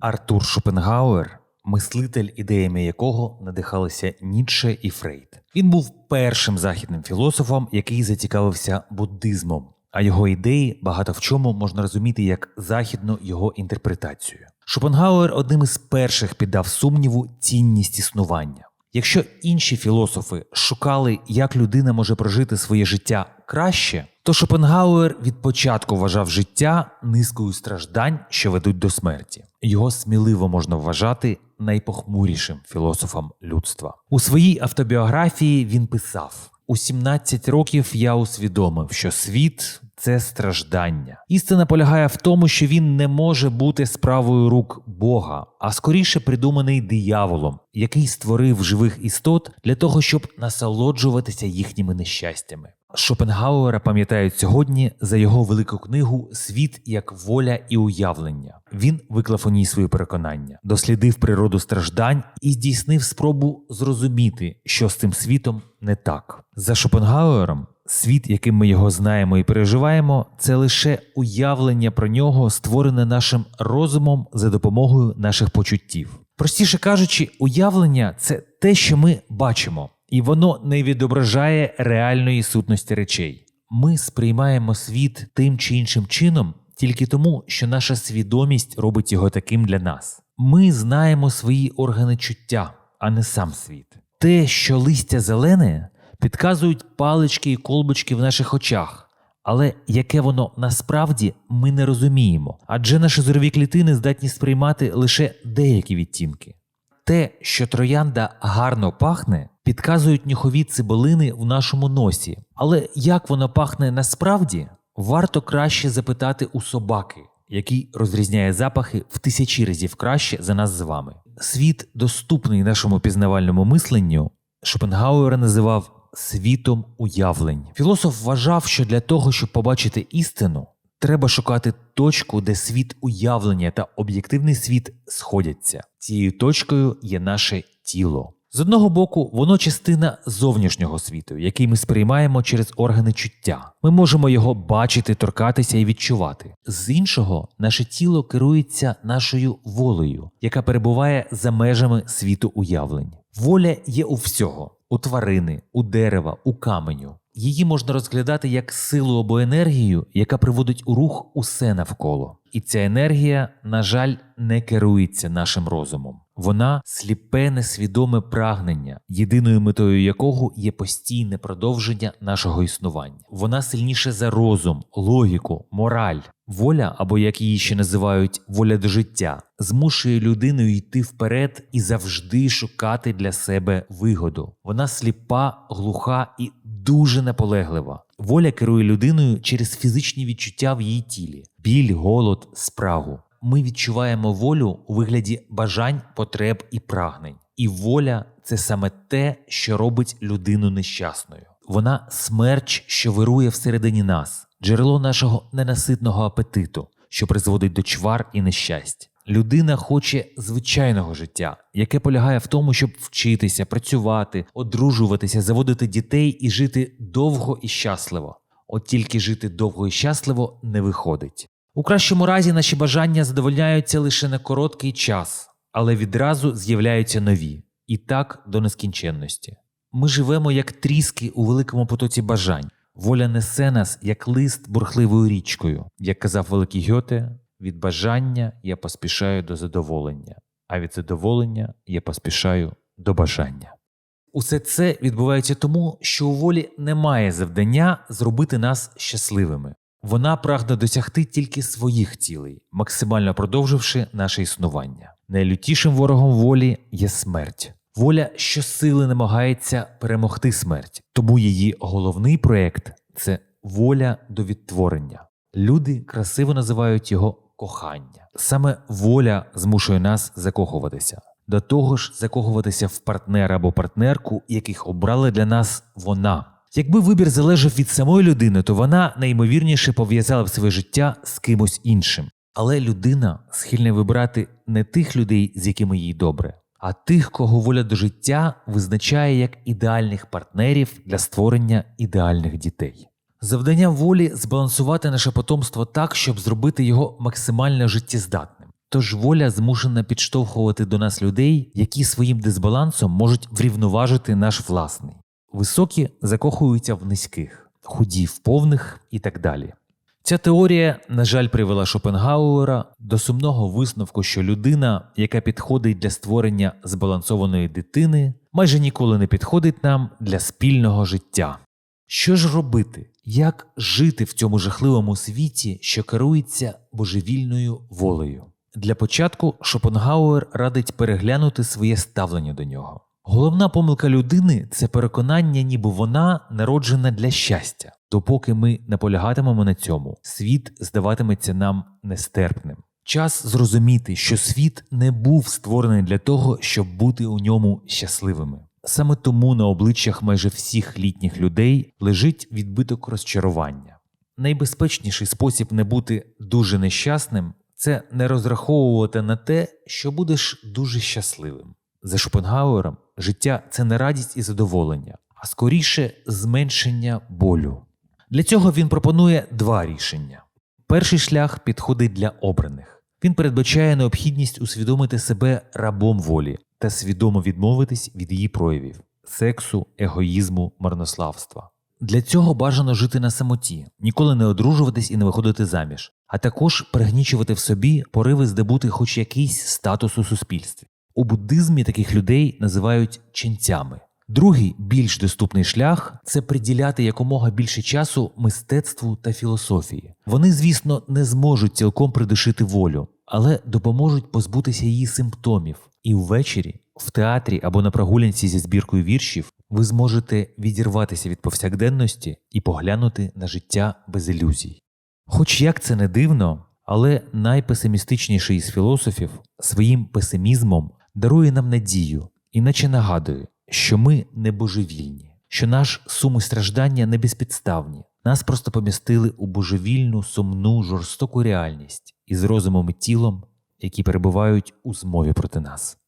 Артур Шопенгауер, мислитель, ідеями якого надихалися Ніцше і Фрейд. Він був першим західним філософом, який зацікавився буддизмом, а його ідеї багато в чому можна розуміти як західну його інтерпретацію. Шопенгауер одним із перших піддав сумніву цінність існування. Якщо інші філософи шукали, як людина може прожити своє життя краще, то Шопенгауер від початку вважав життя низкою страждань, що ведуть до смерті. Його сміливо можна вважати найпохмурішим філософом людства. У своїй автобіографії він писав: у 17 років я усвідомив, що світ це страждання. Істина полягає в тому, що він не може бути справою рук Бога, а скоріше придуманий дияволом, який створив живих істот для того, щоб насолоджуватися їхніми нещастями. Шопенгауера пам'ятають сьогодні за його велику книгу Світ як воля і уявлення. Він виклав у ній свої переконання, дослідив природу страждань і здійснив спробу зрозуміти, що з цим світом не так. За Шопенгауером, світ, яким ми його знаємо і переживаємо, це лише уявлення про нього, створене нашим розумом за допомогою наших почуттів. Простіше кажучи, уявлення це те, що ми бачимо і воно не відображає реальної сутності речей. Ми сприймаємо світ тим чи іншим чином тільки тому, що наша свідомість робить його таким для нас. Ми знаємо свої органи чуття, а не сам світ. Те, що листя зелене, підказують палички і колбочки в наших очах. Але яке воно насправді ми не розуміємо, адже наші зорові клітини здатні сприймати лише деякі відтінки. Те, що троянда гарно пахне, підказують нюхові цибулини в нашому носі. Але як воно пахне насправді, варто краще запитати у собаки, який розрізняє запахи в тисячі разів краще за нас з вами. Світ, доступний нашому пізнавальному мисленню, Шопенгауер називав світом уявлень. Філософ вважав, що для того, щоб побачити істину, Треба шукати точку, де світ уявлення та об'єктивний світ сходяться. Цією точкою є наше тіло. З одного боку, воно частина зовнішнього світу, який ми сприймаємо через органи чуття. Ми можемо його бачити, торкатися і відчувати. З іншого, наше тіло керується нашою волею, яка перебуває за межами світу уявлень. Воля є у всього: у тварини, у дерева, у каменю. Її можна розглядати як силу або енергію, яка приводить у рух усе навколо. І ця енергія, на жаль, не керується нашим розумом. Вона сліпе, несвідоме прагнення, єдиною метою якого є постійне продовження нашого існування. Вона сильніше за розум, логіку, мораль. Воля, або як її ще називають воля до життя, змушує людину йти вперед і завжди шукати для себе вигоду. Вона сліпа, глуха і дуже наполеглива. Воля керує людиною через фізичні відчуття в її тілі, біль, голод, спрагу. Ми відчуваємо волю у вигляді бажань, потреб і прагнень. І воля це саме те, що робить людину нещасною. Вона смерч, що вирує всередині нас, джерело нашого ненаситного апетиту, що призводить до чвар і нещасть. Людина хоче звичайного життя, яке полягає в тому, щоб вчитися, працювати, одружуватися, заводити дітей і жити довго і щасливо. От тільки жити довго і щасливо не виходить. У кращому разі наші бажання задовольняються лише на короткий час, але відразу з'являються нові, і так до нескінченності. Ми живемо як тріски у великому потоці бажань. Воля несе нас як лист бурхливою річкою, як казав великий Гьоте, від бажання я поспішаю до задоволення, а від задоволення я поспішаю до бажання. Усе це відбувається тому, що у волі немає завдання зробити нас щасливими. Вона прагне досягти тільки своїх цілей, максимально продовживши наше існування. Найлютішим ворогом волі є смерть. Воля щосили намагається перемогти смерть, тому її головний проєкт це воля до відтворення. Люди красиво називають його кохання. Саме воля змушує нас закохуватися. До того ж, закохуватися в партнера або партнерку, яких обрали для нас вона. Якби вибір залежав від самої людини, то вона найімовірніше пов'язала б своє життя з кимось іншим. Але людина схильна вибирати не тих людей, з якими їй добре, а тих, кого воля до життя визначає як ідеальних партнерів для створення ідеальних дітей. Завдання волі збалансувати наше потомство так, щоб зробити його максимально життєздатним. Тож воля змушена підштовхувати до нас людей, які своїм дисбалансом можуть врівноважити наш власний. Високі закохуються в низьких, худі в повних і так далі. Ця теорія, на жаль, привела Шопенгауера до сумного висновку, що людина, яка підходить для створення збалансованої дитини, майже ніколи не підходить нам для спільного життя. Що ж робити? Як жити в цьому жахливому світі, що керується божевільною волею? Для початку Шопенгауер радить переглянути своє ставлення до нього. Головна помилка людини це переконання, ніби вона народжена для щастя. Допоки ми наполягатимемо на цьому, світ здаватиметься нам нестерпним. Час зрозуміти, що світ не був створений для того, щоб бути у ньому щасливими. Саме тому на обличчях майже всіх літніх людей лежить відбиток розчарування. Найбезпечніший спосіб не бути дуже нещасним це не розраховувати на те, що будеш дуже щасливим. За Шопенгауером життя це не радість і задоволення, а скоріше зменшення болю. Для цього він пропонує два рішення. Перший шлях підходить для обраних. Він передбачає необхідність усвідомити себе рабом волі та свідомо відмовитись від її проявів сексу, егоїзму, марнославства. Для цього бажано жити на самоті, ніколи не одружуватись і не виходити заміж, а також пригнічувати в собі пориви здобути хоч якийсь статус у суспільстві. У буддизмі таких людей називають ченцями. Другий, більш доступний шлях це приділяти якомога більше часу мистецтву та філософії. Вони, звісно, не зможуть цілком придушити волю, але допоможуть позбутися її симптомів. І ввечері, в театрі або на прогулянці зі збіркою віршів, ви зможете відірватися від повсякденності і поглянути на життя без ілюзій. Хоч як це не дивно, але найпесимістичніший із філософів своїм песимізмом дарує нам надію, іначе нагадує, що ми не божевільні, що наш сум і страждання не безпідставні. Нас просто помістили у божевільну, сумну, жорстоку реальність із розумом і тілом, які перебувають у змові проти нас.